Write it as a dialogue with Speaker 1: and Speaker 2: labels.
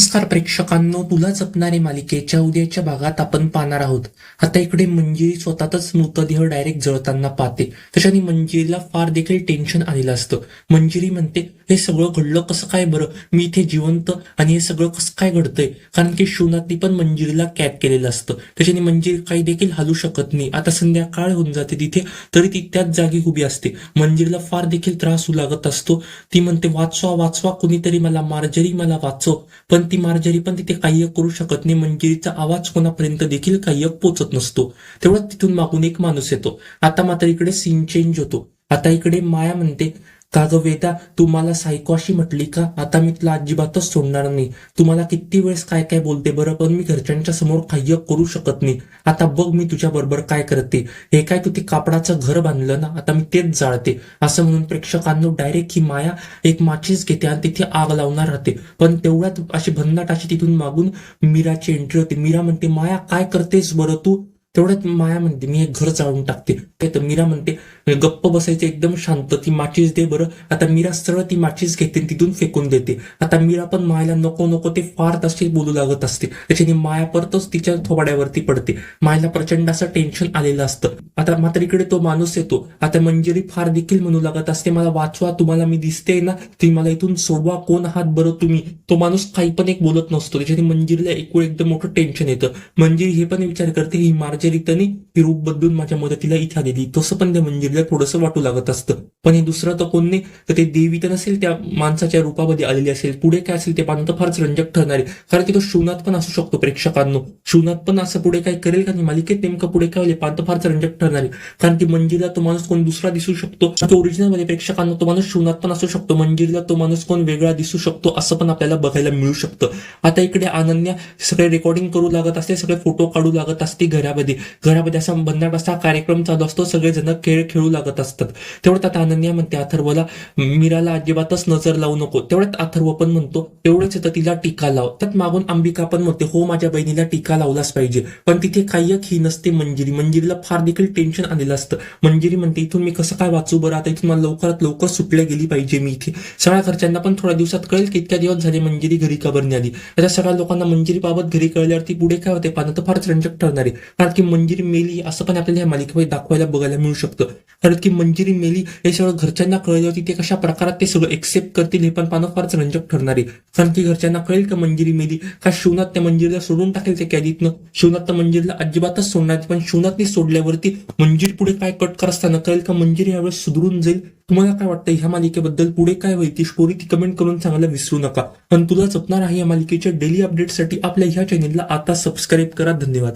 Speaker 1: नमस्कार प्रेक्षकांनो तुला जपणारे मालिकेच्या उद्याच्या भागात आपण पाहणार आहोत. आता इकडे मंजिरी स्वतःच मृतदेह डायरेक्ट जळताना पाहते. त्याच्याने मंजिरीला फार देखील टेन्शन आलेलं असतं. मंजिरी म्हणते हे सगळं घडलं कसं काय बरं? मी इथे जिवंत आणि हे सगळं कसं काय घडतंय? कारण की शिवनाथनी पण मंजिरीला कॅद केलेलं असतं. त्याच्याने मंजिरी काही देखील हालू शकत नाही. आता संध्याकाळ होऊन जाते तिथे तरी ती त्याच जागी उभी असते. मंजिरीला फार देखील त्रास होऊ लागत असतो. ती म्हणते वाचवा वाचवा कुणीतरी मला मार्जरी मला वाचव. पण ती मार्जरी पण तिथे काही करू शकत नाही. मंजिरीचा आवाज कोणापर्यंत देखील काही पोचत नसतो. तेवढा तिथून मागून एक माणूस येतो. आता मात्र इकडे सीन चेंज होतो. आता इकडे माया म्हणते का ग वेदा तुम्हाला सायको अशी म्हटली का? आता मी तुला अजिबातच सोडणार नाही. तुम्हाला किती वेळेस काय काय बोलते बरं पण मी घरच्यांच्या समोर काही करू शकत नाही. आता बघ मी तुझ्या बरोबर काय करते. हे काय तू ते कापडाचं घर बांधलं ना? आता मी तेच जाळते. असं म्हणून प्रेक्षकांनो डायरेक्ट ही माया एक माचीस घेते आणि तिथे आग लावणार राहते. पण तेवढ्यात अशी भन्नाट अशी तिथून मागून मीराची एंट्री होते. मीरा म्हणते माया काय करतेस बरं तू? तेवढ्यात माया म्हणते मी एक घर जाळून टाकते. काय तर मीरा म्हणते गप्प बसायचं एकदम शांत ती माचीस दे बरं. आता मीरा सरळ ती माचीस घेते तिथून फेकून देते. आता मीरा पण मायाला नको नको ते फार तसे बोलू लागत असते. त्याच्याने माया परतच तिच्या थोबाड्यावरती पडते. मायाला प्रचंड असं टेन्शन आलेलं असतं. आता मात्र इकडे तो माणूस येतो. आता मंजिरी फार देखील म्हणू लागत असते मला वाचवा तुम्हाला मी दिसते ना? तुम्ही मला इथून सोडवा कोण आहात बरं तुम्ही? तो माणूस काही पण एक बोलत नसतो. त्याच्याने मंजिरीला एक वेळ एकदम मोठं टेन्शन येतं. मंजिरी हे पण विचार करते ही मार्जरी तनी रूप बदलून माझ्या मदतीला इथे आलेली. तसं पण त्या मंदिरला थोडंसं वाटू लागत असतं. पण हे दुसरं तर कोण नाही तर ते देवी तर नसेल त्या माणसाच्या रूपामध्ये आलेली असेल. पुढे काय असेल ते पाहणं तर फारच रंजक ठरणार आहे. कारण की तो शिवनाथ पण असू शकतो प्रेक्षकांनो. शिवनाथ पण असं पुढे काय करेल का नाही मालिकेत नेमकं पुढे काय होईल पाहणं तर फारच रंजक ठरणार आहे. कारण की मंजिरीला तो माणूस कोण दुसरा दिसू शकतो? तो ओरिजिनलमध्ये प्रेक्षकांना तो माणूस शिवनाथ पण असू शकतो. मंदिरला तो माणूस कोण वेगळा दिसू शकतो असं पण आपल्याला बघायला मिळू शकतं. आता इकडे अनन्या सगळे रेकॉर्डिंग करू लागत असते सगळे फोटो काढू लागत असते घरामध्ये. घरामध्ये असा बंदाट असा कार्यक्रम चालू असतो सगळेजण खेळ खेळू लागत असतात. तेवढ्यात आता अनन्या म्हणते अथर्वला मीराला अजिबातच नजर लावू नको. तेवढ्यात अथर्व पण म्हणतो तेवढंच येतं तिला टीका लाव. त्यात मागून अंबिका पण म्हणते हो माझ्या बहिणीला टीका लावलाच पाहिजे. पण तिथे काही ही नसते मंजिरी. मंजिरीला फार देखील टेन्शन आलेलं असतं. मंजिरी म्हणते इथून मी कसं काय वाचू बरं? आता इथून मला लवकरात लवकर सुटल्या गेली पाहिजे मी इथे. सगळ्या घरच्यांना पण थोड्या दिवसात कळेल की इतक्या दिवस झाले मंजिरी घरी कबर नाही आली. आता सगळ्या लोकांना मंजिरीबाबत घरी कळल्यावरती पुढे काय होते? पाहणं तर फारच रंजक ठरणार. आहे कारण की मंजिरी मेली असं पण आपल्याला या मालिकेमध्ये दाखवायला बघायला मिळू शकतं. कारण की मंजिरी मेली हे सगळं घरच्यांना कळल्यावरती ते कशा प्रकारात ते सगळं एक्सेप्ट करतील हे पण पाहणं फारच रंजक ठरणार आहे. कारण की घरच्यांना कळेल का मंजिरी मेली? का शिवनाथ त्या मंजिरीला सोडून टाकेल त्या कॅदीतनं? शिवनाथ त्या मंजिरीला अजिबातच सोडणार पण शिवनाथने सोडल्यावरती मंजिरी पुढे काय कट करताना असताना कळेल का मंजिरी यावेळेस सुधरून जाईल? तुम्हाला काय वाटतं ह्या मालिकेबद्दल? पुढे काय होईल ती स्टोरी ती कमेंट करून सांगायला विसरू नका. पण तुला जपणार आहे या मालिकेच्या डेली अपडेटसाठी आपल्या ह्या चॅनेलला आता सबस्क्राईब करा. धन्यवाद.